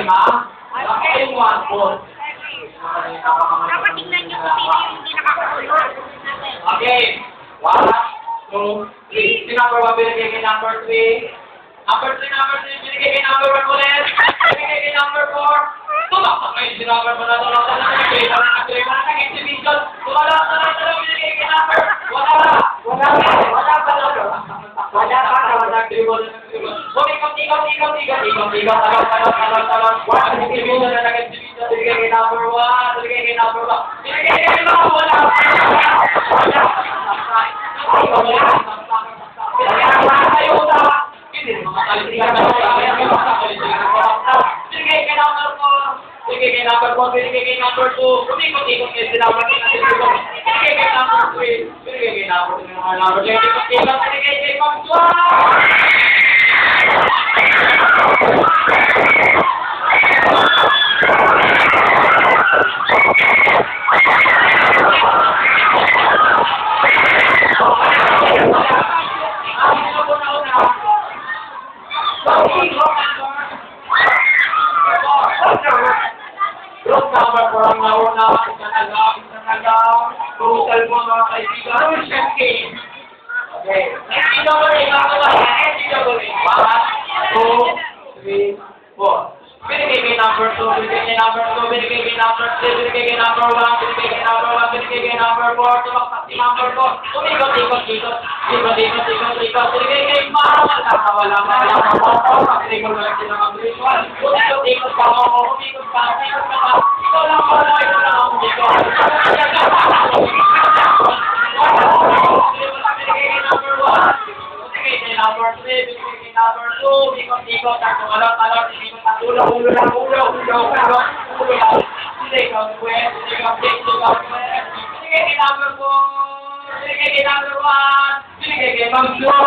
ha? Wala kayong one foot. Dapat tingnan nyo kung sino yung hindi nakakulot. Okay. One, two, three. Si number one, binigay kay number three. Number three, number three, binigay kay number one ulit. Binigay kay number four. Tumaktak kayo si number one na tulak na nag-three. Wala na three, wala na exhibition. Wala na, wala na, binigay kay number. Wala na. Wala pa na. Wala pa na. Wala three, wala na three. Umikot. Binigay kay number one. Binigay kay number one. Binigay kay number ko lang sila ng visual, umikot, ikot ka mo, umikot ka, umikot ka, ikaw lang pala, number three, binigay kay number two, ikot, ikot, ako, alot, alot, ikot, ulo, ulo lang, ulo, ulo, ulo, ulo lang. Binigay kay Wes, binigay kay Jake, binigay kay number four, binigay kay number one, binigay kay Ma'am Joy.